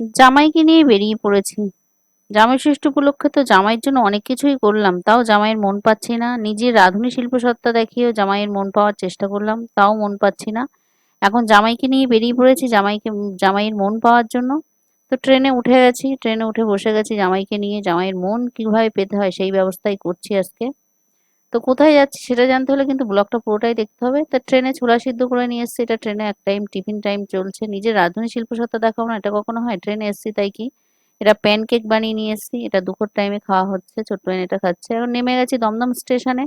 জামাইকে নিয়ে বেরিয়ে পড়েছি। জামাই ষষ্ঠী উপলক্ষে তো জামাইয়ের জন্য অনেক কিছুই করলাম। তাও জামাইয়ের মন পাচ্ছি না। নিজের রাঁধুনি শিল্প সত্তা দেখিয়েও জামাইয়ের মন পাওয়ার চেষ্টা করলাম। তাও মন পাচ্ছি না। এখন জামাইকে নিয়ে বেরিয়ে পড়েছি জামাইকে, জামাইয়ের মন পাওয়ার জন্য। তো ট্রেনে উঠে গেছি। ট্রেনে উঠে বসে গেছি জামাইকে নিয়ে। জামাইয়ের মন কীভাবে পেতে হয় সেই ব্যবস্থাই করছি আজকে। তো কোথায় যাচ্ছি সেটা জানতে হলে কিন্তু ব্লগটা পুরোটাই দেখতে হবে। তা ট্রেনে ছোলা সিদ্ধ করে নিয়ে এসেছি, এটা ট্রেনে এক টাইম, টিফিন টাইম চলছে। নিজের রাঁধুনি শিল্প সত্তা দেখাবো না, এটা কখনো হয়? ট্রেনে এসেছি তাই কি? এটা প্যানকেক বানিয়ে নিয়ে এসেছি, এটা দুপুর টাইমে খাওয়া হচ্ছে, ছোট্ট এটা খাচ্ছে। এখন নেমে গেছি দমদম স্টেশনে।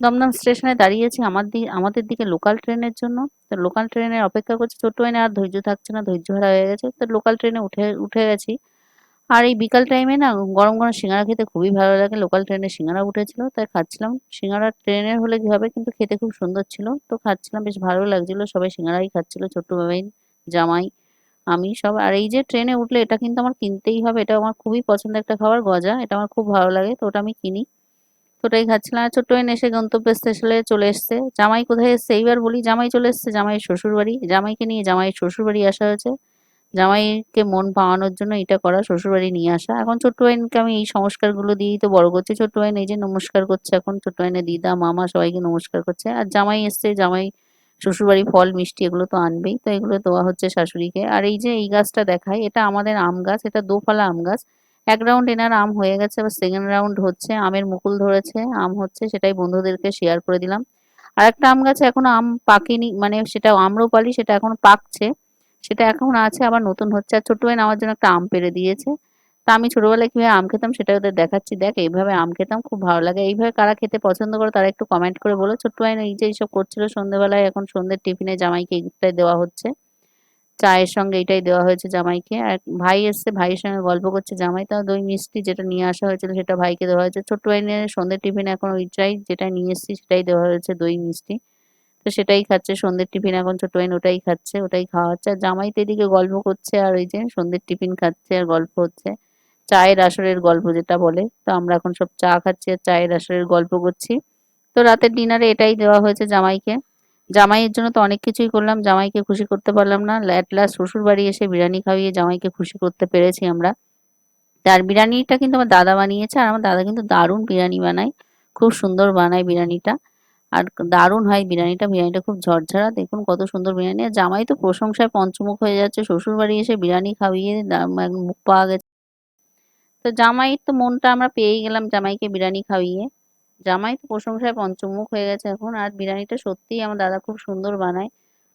দমদম স্টেশনে দাঁড়িয়েছি আমার দিকে আমাদের দিকে লোকাল ট্রেনের জন্য। তো লোকাল ট্রেনের অপেক্ষা করছি, ছোট্ট আর ধৈর্য থাকছে না, ধৈর্য হারা হয়ে গেছে। তো লোকাল ট্রেনে উঠে উঠে গেছি। আর এই বিকাল টাইমে না গরম গরম সিঙ্গারা খেতে খুবই ভালো লাগে। লোকাল ট্রেনে সিঙ্গারা উঠেছিল, তাই খাচ্ছিলাম। সিঙ্গারা ট্রেনের হলে কি হবে? কিন্তু খেতে খুব সুন্দর ছিল, তো খাচ্ছিলাম, বেশ ভালো লাগছিল। সবাই সিঙ্গারাই খাচ্ছিল, ছোট্ট বাবাই জামাই, আমি সব। আর এই যে ট্রেনে উঠলে এটা কিন্তু আমার কিনতেই হবে এটা আমার খুবই পছন্দের একটা খাবার, গজা। এটা আমার খুব ভালো লাগে, তো ওটা আমি কিনি। তো ওটাই খাচ্ছিলাম। আর ছোট্ট এসে গন্তব্য স্টেশনে চলে এসছে। জামাই কোথায় এসছে? এইবার বলি, জামাই চলে এসছে, জামাইয়ের শ্বশুরবাড়ি। জামাইকে নিয়ে জামাইয়ের শ্বশুরবাড়ি আসা হয়েছে। জামাইকে মন পাওয়ানোর জন্য এটা করা, শ্বশুরবাড়ি নিয়ে আসা। এখন ছোট্ট বাইনকে আমি এই সংস্কারগুলো দিয়েই তো বড় করছি। ছোট্ট বাইন এই যে নমস্কার করছে এখন ছোট্ট বাইনের দিদা, মামা সবাইকে নমস্কার করছে। আর জামাই এসছে, জামাই শ্বশুরবাড়ি ফল, মিষ্টি এগুলো তো আনবেই, তো এগুলো দেওয়া হচ্ছে শাশুড়িকে। আর এই যে এই গাছটা দেখায় এটা আমাদের আম গাছ, এটা দোফালা আম গাছ। এক রাউন্ড এনার আম হয়ে গেছে আবার সেকেন্ড রাউন্ড হচ্ছে, আমের মুকুল ধরেছে, আম হচ্ছে, সেটাই বন্ধুদেরকে শেয়ার করে দিলাম। আর একটা আম গাছে এখনও আম পাকেনি মানে সেটা আম্রপালি, সেটা এখন পাকছে। সেটা এখন আছে, আবার নতুন হচ্ছে। আর ভাই আমার জন্য একটা আম পেড়ে দিয়েছে। তা আমি ছোটবেলায় কীভাবে আম খেতাম সেটা ওদের দেখাচ্ছি। দেখ, এইভাবে আম খেতাম, খুব ভালো লাগে। এইভাবে কারা খেতে পছন্দ করে তারা একটু কমেন্ট করে বলো। ছোট্ট ভাই এই যে এইসব করছিল সন্ধ্যেবেলায়, এখন সন্ধ্যের টিফিনে জামাইকে এইটাই দেওয়া হচ্ছে। চায়ের সঙ্গে এটাই দেওয়া হয়েছে জামাইকে। আর ভাই এসছে, ভাইয়ের সঙ্গে গল্প করছে জামাই। তাও দই মিষ্টি যেটা নিয়ে আসা হয়েছিল সেটা ভাইকে দেওয়া হয়েছে। ছোট্ট ভাই নিয়ে সন্ধ্যের টিফিনে এখন ওইটাই যেটা নিয়ে এসেছি সেটাই দেওয়া হয়েছে দই মিষ্টি। তো সেটাই খাচ্ছে, সন্ধ্যের টিফিন এখন ছোট বোন ওটাই খাচ্ছে, ওটাই খাওয়া হচ্ছে। আর জামাই তো এদিকে গল্প করছে আর ওই যে সন্ধ্যের টিফিন খাচ্ছে আর গল্প হচ্ছে। চায়ের আসরের গল্প যেটা বলে, তো আমরা এখন সব চা খাচ্ছি আর চায়ের আসরের গল্প করছি। তো রাতের ডিনারে এটাই দেওয়া হয়েছে জামাইকে। জামাইয়ের জন্য তো অনেক কিছুই করলাম, জামাইকে খুশি করতে পারলাম না। ল্যাট লাস্ট শ্বশুর বাড়ি এসে বিরিয়ানি খাইয়ে জামাইকে খুশি করতে পেরেছি আমরা। তার বিরিয়ানিটা কিন্তু আমার দাদা বানিয়েছে, আর আমার দাদা কিন্তু দারুণ বিরিয়ানি বানায়। খুব সুন্দর বানায় বিরিয়ানিটা। আর দারুণ হয় বিরিয়ানিটা। বিরিয়ানিটা খুব ঝরঝরা। দেখুন কত সুন্দর বিরিয়ানি। আর জামাই তো প্রশংসায় পঞ্চমুখ হয়ে যাচ্ছে। শ্বশুর বাড়ি এসে বিরিয়ানি খাইয়ে মুখ পাওয়া গেছে। তো জামাইয়ের তো মনটা আমরা পেয়েই গেলাম জামাইকে বিরিয়ানি খাওয়িয়ে জামাই তো প্রশংসায় পঞ্চমুখ হয়ে গেছে এখন। আর বিরিয়ানিটা সত্যিই আমার দাদা খুব সুন্দর বানায়।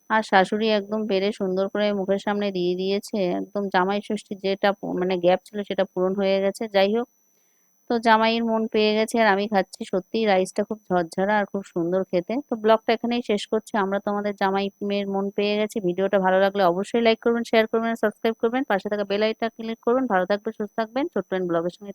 আর শাশুড়ি একদম পেরে সুন্দর করে মুখের সামনে দিয়ে দিয়েছে। একদম জামাই ষষ্ঠীর যেটা মানে গ্যাপ ছিল সেটা পূরণ হয়ে গেছে। যাই হোক তো জামাইয়ের মন পেয়ে গেছে আর আমি খাচ্ছি সত্যি রাইসটা খুব ঝরঝরা আর খুব সুন্দর খেতে। তো ব্লগটা এখানেই শেষ করছি। আমরা তো আমাদের জামাই মেয়ের মন পেয়ে গেছি। ভিডিওটা ভালো লাগলে অবশ্যই লাইক করবেন শেয়ার করবেন সাবস্ক্রাইব করবেন। পাশে থাকা বেল আইটা ক্লিক করবেন ভালো থাকবেন, সুস্থ থাকবেন। ছোট্ট ব্লগের সঙ্গে